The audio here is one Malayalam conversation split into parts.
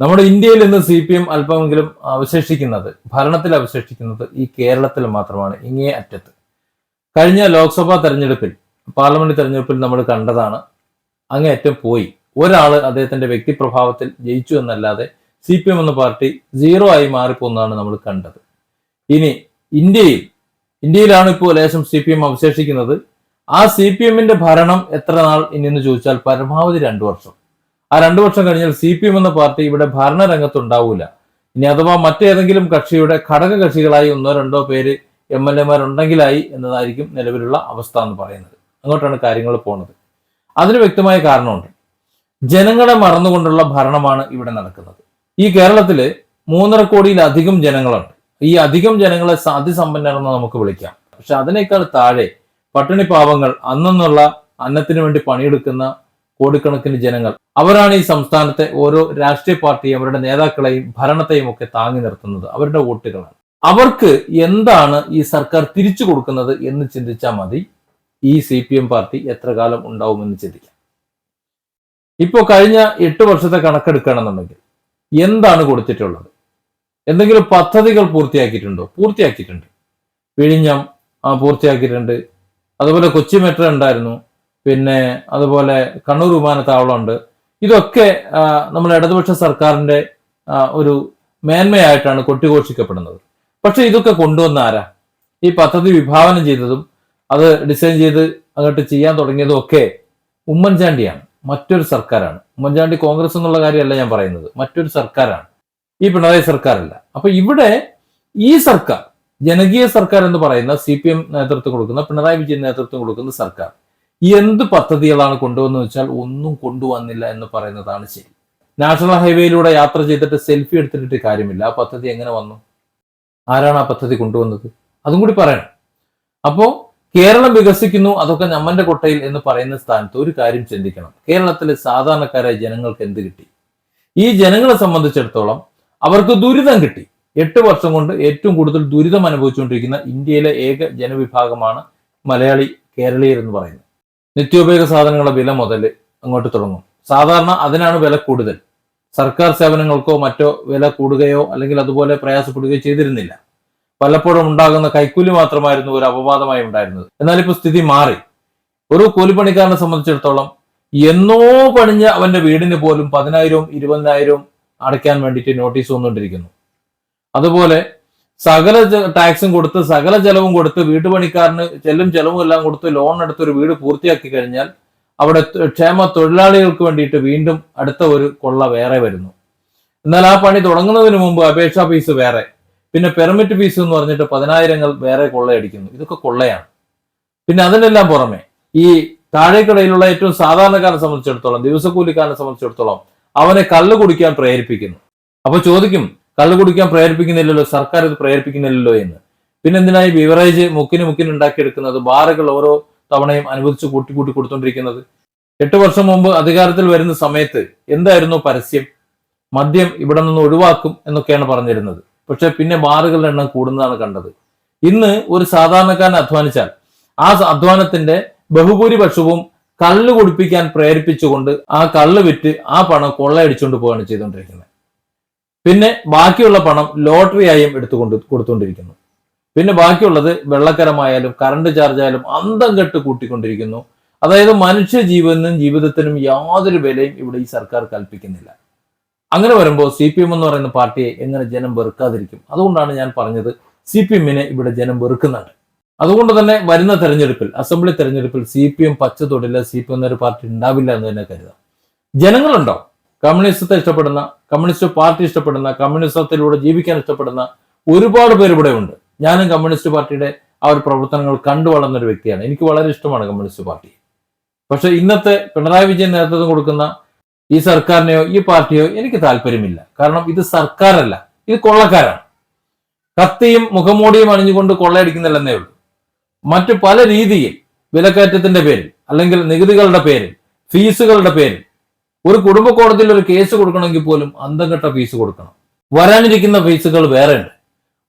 നമ്മുടെ ഇന്ത്യയിൽ ഇന്ന് സി പി എം അല്പമെങ്കിലും അവശേഷിക്കുന്നത് ഭരണത്തിൽ അവശേഷിക്കുന്നത് ഈ കേരളത്തിൽ മാത്രമാണ് ഇങ്ങേ അറ്റത്ത്. കഴിഞ്ഞ ലോക്സഭാ തെരഞ്ഞെടുപ്പിൽ പാർലമെന്റ് തെരഞ്ഞെടുപ്പിൽ നമ്മൾ കണ്ടതാണ് അങ്ങേയറ്റം പോയി. ഒരാൾ അദ്ദേഹത്തിന്റെ വ്യക്തിപ്രഭാവത്തിൽ ജയിച്ചു എന്നല്ലാതെ സി പി എം എന്ന പാർട്ടി സീറോ ആയി മാറിപ്പോന്നാണ് നമ്മൾ കണ്ടത്. ഇനി ഇന്ത്യയിൽ ഇന്ത്യയിലാണ് ഇപ്പോൾ ലേശം സി പി എം അവശേഷിക്കുന്നത്. ആ സി പി എമ്മിന്റെ ഭരണം എത്ര നാൾ ഇനി എന്ന് ചോദിച്ചാൽ പരമാവധി രണ്ടു വർഷം. ആ രണ്ടു വർഷം കഴിഞ്ഞാൽ സി പി എം എന്ന പാർട്ടി ഇവിടെ ഭരണരംഗത്ത് ഉണ്ടാവൂല ഇനി അഥവാ മറ്റേതെങ്കിലും കക്ഷിയുടെ ഘടക കക്ഷികളായി ഒന്നോ രണ്ടോ പേര് എം എൽ എമാരുണ്ടെങ്കിലായി എന്നതായിരിക്കും നിലവിലുള്ള അവസ്ഥ എന്ന് പറയുന്നത്. അങ്ങോട്ടാണ് കാര്യങ്ങൾ പോണത്. അതിന് വ്യക്തമായ കാരണമുണ്ട്. ജനങ്ങളെ മറന്നുകൊണ്ടുള്ള ഭരണമാണ് ഇവിടെ നടക്കുന്നത്. ഈ കേരളത്തിൽ മൂന്നര കോടിയിലധികം ജനങ്ങളുണ്ട്. ഈ അധികം ജനങ്ങളെ അതിസമ്പന്നരെന്ന് നമുക്ക് വിളിക്കാം. പക്ഷെ അതിനേക്കാൾ താഴെ പട്ടിണി പാവങ്ങൾ അന്നെന്നുള്ള അന്നത്തിന് വേണ്ടി പണിയെടുക്കുന്ന കോടിക്കണക്കിന് ജനങ്ങൾ. അവരാണ് ഈ സംസ്ഥാനത്തെ ഓരോ രാഷ്ട്രീയ പാർട്ടിയും അവരുടെ നേതാക്കളെയും ഭരണത്തെയും ഒക്കെ താങ്ങി നിർത്തുന്നത്. അവരുടെ വോട്ടുകളാണ്. അവർക്ക് എന്താണ് ഈ സർക്കാർ തിരിച്ചു കൊടുക്കുന്നത് എന്ന് ചിന്തിച്ചാൽ മതി. ഈ സി പി എം പാർട്ടി എത്ര കാലം ഉണ്ടാവുമെന്ന് ചിന്തിക്കാം. ഇപ്പോൾ കഴിഞ്ഞ എട്ട് വർഷത്തെ കണക്കെടുക്കുകയാണെന്നുണ്ടെങ്കിൽ എന്താണ് കൊടുത്തിട്ടുള്ളത്? എന്തെങ്കിലും പദ്ധതികൾ പൂർത്തിയാക്കിയിട്ടുണ്ടോ? പൂർത്തിയാക്കിയിട്ടുണ്ട്. വിഴിഞ്ഞം പൂർത്തിയാക്കിയിട്ടുണ്ട്. അതുപോലെ കൊച്ചി മെട്രോ ഉണ്ടായിരുന്നു. പിന്നെ അതുപോലെ കണ്ണൂർ വിമാനത്താവളം ഉണ്ട് ഇതൊക്കെ നമ്മൾ ഇടതുപക്ഷ സർക്കാരിന്റെ ഒരു മേന്മയായിട്ടാണ് കൊട്ടിഘോഷിക്കപ്പെടുന്നത്. പക്ഷെ ഇതൊക്കെ കൊണ്ടുവന്ന ആരാ? ഈ പദ്ധതി വിഭാവനം ചെയ്തതും അത് ഡിസൈൻ ചെയ്ത് അങ്ങോട്ട് ചെയ്യാൻ തുടങ്ങിയതും ഒക്കെ ഉമ്മൻചാണ്ടിയാണ്. മറ്റൊരു സർക്കാരാണ്. ഉമ്മൻചാണ്ടി കോൺഗ്രസ് എന്നുള്ള കാര്യമല്ല ഞാൻ പറയുന്നത്. മറ്റൊരു സർക്കാരാണ്. ഈ പിണറായി സർക്കാരല്ല. അപ്പൊ ഇവിടെ ഈ സർക്കാർ ജനകീയ സർക്കാർ എന്ന് പറയുന്ന സി പി എം നേതൃത്വം കൊടുക്കുന്ന പിണറായി വിജയൻ നേതൃത്വം കൊടുക്കുന്ന സർക്കാർ എന്ത് പദ്ധതികളാണ് കൊണ്ടുവന്ന് വെച്ചാൽ ഒന്നും കൊണ്ടുവന്നില്ല എന്ന് പറയുന്നതാണ് ശരി. നാഷണൽ ഹൈവേയിലൂടെ യാത്ര ചെയ്തിട്ട് സെൽഫി എടുത്തിട്ട് കാര്യമില്ല. ആ പദ്ധതി എങ്ങനെ വന്നു? ആരാണ് ആ പദ്ധതി കൊണ്ടുവന്നത്? അതും കൂടി പറയണം. അപ്പോ കേരളം വികസിക്കുന്നു അതൊക്കെ നമ്മന്റെ കൊട്ടയിൽ എന്ന് പറയുന്ന സ്ഥാനത്ത് ഒരു കാര്യം ചിന്തിക്കണം. കേരളത്തിലെ സാധാരണക്കാരായ ജനങ്ങൾക്ക് എന്ത് കിട്ടി? ഈ ജനങ്ങളെ സംബന്ധിച്ചിടത്തോളം അവർക്ക് ദുരിതം കിട്ടി. എട്ട് വർഷം കൊണ്ട് ഏറ്റവും കൂടുതൽ ദുരിതം അനുഭവിച്ചുകൊണ്ടിരിക്കുന്ന ഇന്ത്യയിലെ ഏക ജനവിഭാഗമാണ് മലയാളി കേരളീയർ എന്ന് പറയുന്നത്. നിത്യോപയോഗ സാധനങ്ങളുടെ വില മുതൽ അങ്ങോട്ട് തുടങ്ങും. സാധാരണ അതിനാണ് വില കൂടുതൽ. സർക്കാർ സേവനങ്ങൾക്കോ മറ്റോ വില കൂടുകയോ അല്ലെങ്കിൽ അതുപോലെ പ്രയാസപ്പെടുകയോ ചെയ്തിരുന്നില്ല. പലപ്പോഴും ഉണ്ടാകുന്ന കൈക്കൂലി മാത്രമായിരുന്നു ഒരു അപവാദമായി ഉണ്ടായിരുന്നത്. എന്നാൽ ഇപ്പോൾ സ്ഥിതി മാറി. ഒരു കൂലിപ്പണിക്കാരനെ സംബന്ധിച്ചിടത്തോളം എന്നോ പണിഞ്ഞ അവന്റെ വീടിന് പോലും പതിനായിരവും ഇരുപതിനായിരവും അടയ്ക്കാൻ വേണ്ടിയിട്ട് നോട്ടീസ് വന്നുകൊണ്ടിരിക്കുന്നു. അതുപോലെ സകല ടാക്സും കൊടുത്ത് സകല ചെലവും കൊടുത്ത് വീട്ടുപണിക്കാരന് ചെല്ലും ചെലവും എല്ലാം കൊടുത്ത് ലോൺ എടുത്ത് ഒരു വീട് പൂർത്തിയാക്കി കഴിഞ്ഞാൽ അവിടെ ക്ഷേമ തൊഴിലാളികൾക്ക് വേണ്ടിയിട്ട് വീണ്ടും അടുത്ത ഒരു കൊള്ള വേറെ വരുന്നു. എന്നാൽ ആ പണി തുടങ്ങുന്നതിന് മുമ്പ് അപേക്ഷാ ഫീസ് വേറെ. പിന്നെ പെർമിറ്റ് ഫീസ് എന്ന് പറഞ്ഞിട്ട് പതിനായിരങ്ങൾ വേറെ കൊള്ളയടിക്കുന്നു. ഇതൊക്കെ കൊള്ളയാണ്. പിന്നെ അതിനെല്ലാം പുറമെ ഈ താഴേക്കടയിലുള്ള ഏറ്റവും സാധാരണക്കാരനെ സംബന്ധിച്ചിടത്തോളം ദിവസക്കൂലിക്കാരനെ സംബന്ധിച്ചിടത്തോളം അവനെ കള്ള് കുടിക്കാൻ പ്രേരിപ്പിക്കുന്നു. അപ്പൊ ചോദിക്കും കള്ള് കുടിക്കാൻ പ്രേരിപ്പിക്കുന്നില്ലല്ലോ സർക്കാർ ഇത് പ്രേരിപ്പിക്കുന്നില്ലല്ലോ എന്ന്. പിന്നെ എന്തിനായി ബിവറേജ് മുക്കിന് മുക്കിന് ഉണ്ടാക്കിയെടുക്കുന്നത്? ബാറുകൾ ഓരോ തവണയും അനുവദിച്ച് കൂട്ടി കൂട്ടി കൊടുത്തോണ്ടിരിക്കുന്നത്. എട്ട് വർഷം മുമ്പ് അധികാരത്തിൽ വരുന്ന സമയത്ത് എന്തായിരുന്നു പരസ്യം? മദ്യം ഇവിടെ നിന്ന് ഒഴിവാക്കും എന്നൊക്കെയാണ് പറഞ്ഞിരുന്നത്. പക്ഷെ പിന്നെ ബാറുകളുടെ എണ്ണം കൂടുന്നതാണ് കണ്ടത്. ഇന്ന് ഒരു സാധാരണക്കാരനെ അധ്വാനിച്ചാൽ ആ അധ്വാനത്തിന്റെ ബഹുഭൂരിപക്ഷവും കള്ള് കുടിപ്പിക്കാൻ പ്രേരിപ്പിച്ചുകൊണ്ട് ആ കള്ള് വിറ്റ് ആ പണം കൊള്ളയടിച്ചുകൊണ്ട് പോവുകയാണ് ചെയ്തുകൊണ്ടിരിക്കുന്നത്. പിന്നെ ബാക്കിയുള്ള പണം ലോട്ടറിയായും എടുത്തുകൊണ്ട് കൊടുത്തുകൊണ്ടിരിക്കുന്നു. പിന്നെ ബാക്കിയുള്ളത് വെള്ളക്കരമായാലും കറണ്ട് ചാർജ് ആയാലും അന്തം കെട്ട് കൂട്ടിക്കൊണ്ടിരിക്കുന്നു. അതായത് മനുഷ്യ ജീവനും ജീവിതത്തിനും യാതൊരു വിലയും ഇവിടെ ഈ സർക്കാർ കൽപ്പിക്കുന്നില്ല. അങ്ങനെ വരുമ്പോൾ സി പി എം എന്ന് പറയുന്ന പാർട്ടിയെ എങ്ങനെ ജനം വെറുക്കാതിരിക്കും? അതുകൊണ്ടാണ് ഞാൻ പറഞ്ഞത് സി പി എമ്മിനെ ഇവിടെ ജനം വെറുക്കുന്നുണ്ട്. അതുകൊണ്ട് തന്നെ വരുന്ന തെരഞ്ഞെടുപ്പിൽ അസംബ്ലി തെരഞ്ഞെടുപ്പിൽ സി പി എം പച്ച തൊടില്ല സി പി എം എന്നൊരു പാർട്ടി ഉണ്ടാവില്ല എന്ന് തന്നെ കരുതാം. ജനങ്ങളുണ്ടോ? കമ്മ്യൂണിസത്തെ ഇഷ്ടപ്പെടുന്ന കമ്മ്യൂണിസ്റ്റ് പാർട്ടി ഇഷ്ടപ്പെടുന്ന കമ്മ്യൂണിസത്തിലൂടെ ജീവിക്കാൻ ഇഷ്ടപ്പെടുന്ന ഒരുപാട് പേര് ഇവിടെ ഉണ്ട്. ഞാനും കമ്മ്യൂണിസ്റ്റ് പാർട്ടിയുടെ ആ ഒരു പ്രവർത്തനങ്ങൾ കണ്ടു വളർന്ന ഒരു വ്യക്തിയാണ്. എനിക്ക് വളരെ ഇഷ്ടമാണ് കമ്മ്യൂണിസ്റ്റ് പാർട്ടി. പക്ഷെ ഇന്നത്തെ പിണറായി വിജയൻ നേതൃത്വം കൊടുക്കുന്ന ഈ സർക്കാരിനെയോ ഈ പാർട്ടിയോ എനിക്ക് താല്പര്യമില്ല. കാരണം ഇത് സർക്കാരല്ല ഇത് കൊള്ളക്കാരാണ്. കത്തിയും മുഖമൂടിയും അണിഞ്ഞുകൊണ്ട് കൊള്ളയടിക്കുന്നില്ലെന്നേ ഉള്ളൂ. മറ്റു പല രീതിയിൽ വിലക്കയറ്റത്തിന്റെ പേരിൽ അല്ലെങ്കിൽ നികുതികളുടെ പേരിൽ ഫീസുകളുടെ പേരിൽ ഒരു കുടുംബ കോടതിയിൽ ഒരു കേസ് കൊടുക്കണമെങ്കിൽ പോലും അന്തംകെട്ട ഫീസ് കൊടുക്കണം. വരാനിരിക്കുന്ന ഫീസുകൾ വേറെ ഉണ്ട്.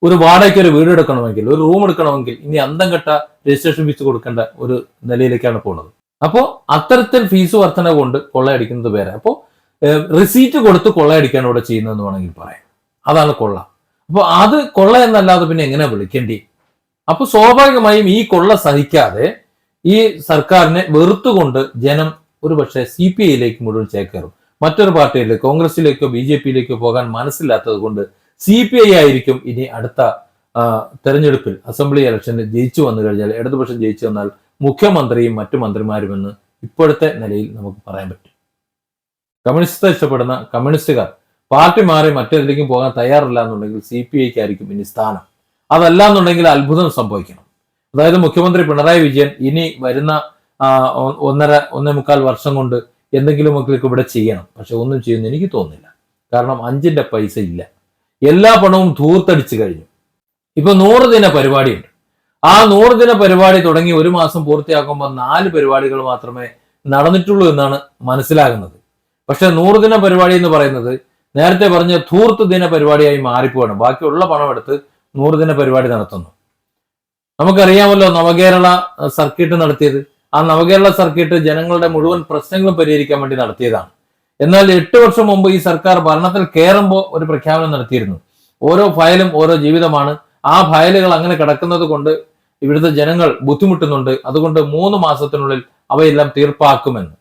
ഒരു വാടകയ്ക്ക് ഒരു വീട് എടുക്കണമെങ്കിൽ ഒരു റൂം എടുക്കണമെങ്കിൽ ഇനി അന്തംകെട്ട രജിസ്ട്രേഷൻ ഫീസ് കൊടുക്കേണ്ട ഒരു നിലയിലേക്കാണ് പോകുന്നത്. അപ്പോൾ അത്തരത്തിൽ ഫീസ് വർധന കൊണ്ട് കൊള്ളയടിക്കുന്നത് വേറെ. അപ്പോൾ റിസീറ്റ് കൊടുത്ത് കൊള്ളയടിക്കാണ് ഇവിടെ ചെയ്യുന്നതെന്ന് വേണമെങ്കിൽ പറയാം. അതാണ് കൊള്ള. അപ്പൊ അത് കൊള്ള എന്നല്ലാതെ പിന്നെ എങ്ങനെ വിളിക്കേണ്ടി? അപ്പൊ സ്വാഭാവികമായും ഈ കൊള്ള സഹിക്കാതെ ഈ സർക്കാരിനെ വെറുത്തുകൊണ്ട് ജനം ഒരു പക്ഷേ സി പി ഐയിലേക്ക് മുഴുവൻ ചേക്കേറും. മറ്റൊരു പാർട്ടിയിലേക്ക് കോൺഗ്രസിലേക്കോ ബി ജെ പിയിലേക്കോ പോകാൻ മനസ്സില്ലാത്തത് കൊണ്ട് സി പി ഐ ആയിരിക്കും ഇനി അടുത്ത തെരഞ്ഞെടുപ്പിൽ അസംബ്ലി ഇലക്ഷനിൽ ജയിച്ചു വന്നു കഴിഞ്ഞാൽ ഇടതുപക്ഷം ജയിച്ചു വന്നാൽ മുഖ്യമന്ത്രിയും മറ്റു മന്ത്രിമാരുമെന്ന് ഇപ്പോഴത്തെ നിലയിൽ നമുക്ക് പറയാൻ പറ്റും. കമ്മ്യൂണിസ്റ്റ് ഇഷ്ടപ്പെടുന്ന കമ്മ്യൂണിസ്റ്റുകാർ പാർട്ടി മാറി മറ്റേതിലേക്കും പോകാൻ തയ്യാറില്ല എന്നുണ്ടെങ്കിൽ സി പി ഐക്ക് ആയിരിക്കും ഇനി സ്ഥാനം. അതല്ല എന്നുണ്ടെങ്കിൽ അത്ഭുതം സംഭവിക്കണം. അതായത് മുഖ്യമന്ത്രി പിണറായി വിജയൻ ഇനി വരുന്ന ഒന്നര ഒന്നേ മുക്കാൽ വർഷം കൊണ്ട് എന്തെങ്കിലുമൊക്കെ ഇവിടെ ചെയ്യണം. പക്ഷെ ഒന്നും ചെയ്യുന്ന എനിക്ക് തോന്നുന്നില്ല. കാരണം അഞ്ചിന്റെ പൈസ ഇല്ല. എല്ലാ പണവും ധൂർത്തടിച്ചു കഴിഞ്ഞു. ഇപ്പൊ നൂറ് ദിന പരിപാടിയുണ്ട്. ആ നൂറ് ദിന പരിപാടി തുടങ്ങി ഒരു മാസം പൂർത്തിയാക്കുമ്പോൾ നാല് പരിപാടികൾ മാത്രമേ നടന്നിട്ടുള്ളൂ എന്നാണ് മനസ്സിലാകുന്നത്. പക്ഷെ നൂറ് ദിന പരിപാടി എന്ന് പറയുന്നത് നേരത്തെ പറഞ്ഞ ധൂർത്ത് ദിന പരിപാടിയായി മാറിപ്പോവാണ്. ബാക്കിയുള്ള പണം എടുത്ത് നൂറ് ദിന പരിപാടി നടത്തുന്നു. നമുക്കറിയാമല്ലോ നവകേരള സർക്കിട്ട് നടത്തിയത്. ആ നവകേരള സർക്കിട്ട് ജനങ്ങളുടെ മുഴുവൻ പ്രശ്നങ്ങളും പരിഹരിക്കാൻ വേണ്ടി നടത്തിയതാണ്. എന്നാൽ എട്ട് വർഷം മുമ്പ് ഈ സർക്കാർ ഭരണത്തിൽ കയറുമ്പോൾ ഒരു പ്രഖ്യാപനം നടത്തിയിരുന്നു. ഓരോ ഫയലും ഓരോ ജീവിതമാണ്. ആ ഫയലുകൾ അങ്ങനെ കിടക്കുന്നത് കൊണ്ട് ഇവിടുത്തെ ജനങ്ങൾ ബുദ്ധിമുട്ടുന്നുണ്ട്. അതുകൊണ്ട് മൂന്ന് മാസത്തിനുള്ളിൽ അവയെല്ലാം തീർപ്പാക്കുമെന്ന്.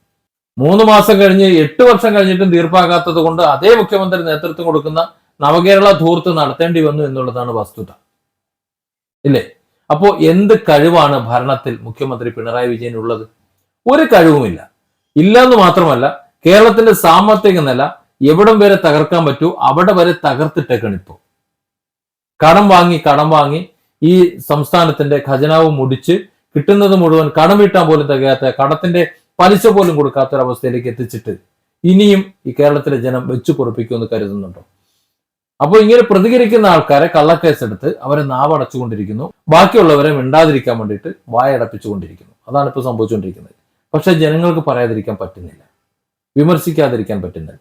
മൂന്ന് മാസം കഴിഞ്ഞ് എട്ട് വർഷം കഴിഞ്ഞിട്ടും തീർപ്പാക്കാത്തത് കൊണ്ട് അതേ മുഖ്യമന്ത്രി നേതൃത്വം കൊടുക്കുന്ന നവകേരള ധൂർത്ത് നടത്തേണ്ടി വന്നു എന്നുള്ളതാണ് വസ്തുത. ഇല്ലേ? അപ്പോ എന്ത് കഴിവാണ് ഭരണത്തിൽ മുഖ്യമന്ത്രി പിണറായി വിജയൻ ഉള്ളത് ഒരു കഴിവുമില്ല. ഇല്ല എന്ന് മാത്രമല്ല കേരളത്തിന്റെ സാമ്പത്തിക നില എവിടം വരെ തകർക്കാൻ പറ്റൂ അവിടെ വരെ തകർത്തിട്ടേക്കാണ് ഇപ്പോൾ കടം വാങ്ങി കടം വാങ്ങി ഈ സംസ്ഥാനത്തിന്റെ ഖജനാവ് മുടിച്ച് കിട്ടുന്നത് മുഴുവൻ കടം വീട്ടാൻ പോലും തികയാത്ത കടത്തിന്റെ പലിശ പോലും കൊടുക്കാത്ത ഒരു അവസ്ഥയിലേക്ക് എത്തിച്ചിട്ട് ഇനിയും ഈ കേരളത്തിലെ ജനം വെച്ചു പൊറപ്പിക്കുമെന്ന് കരുതുന്നുണ്ടോ? അപ്പോൾ ഇങ്ങനെ പ്രതികരിക്കുന്ന ആൾക്കാരെ കള്ളക്കേസെടുത്ത് അവരെ നാവടച്ചുകൊണ്ടിരിക്കുന്നു. ബാക്കിയുള്ളവരെ മിണ്ടാതിരിക്കാൻ വേണ്ടിയിട്ട് വായടപ്പിച്ചുകൊണ്ടിരിക്കുന്നു. അതാണ് ഇപ്പോൾ സംഭവിച്ചുകൊണ്ടിരിക്കുന്നത്. പക്ഷെ ജനങ്ങൾക്ക് പറയാതിരിക്കാൻ പറ്റുന്നില്ല. വിമർശിക്കാതിരിക്കാൻ പറ്റുന്നില്ല.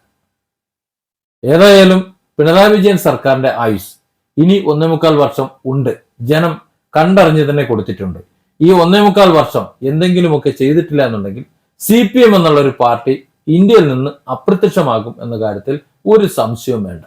ഏതായാലും പിണറായി വിജയൻ സർക്കാരിന്റെ ആയുസ് ഇനി ഒന്നേ മുക്കാൽ വർഷം ഉണ്ട്. ജനം കണ്ടറിഞ്ഞ് തന്നെ കൊടുത്തിട്ടുണ്ട്. ഈ ഒന്നേ മുക്കാൽ വർഷം എന്തെങ്കിലുമൊക്കെ ചെയ്തിട്ടില്ല എന്നുണ്ടെങ്കിൽ സി പി എം എന്നുള്ള ഒരു പാർട്ടി ഇന്ത്യയിൽ നിന്ന് അപ്രത്യക്ഷമാകും എന്ന കാര്യത്തിൽ ഒരു സംശയവും വേണ്ട.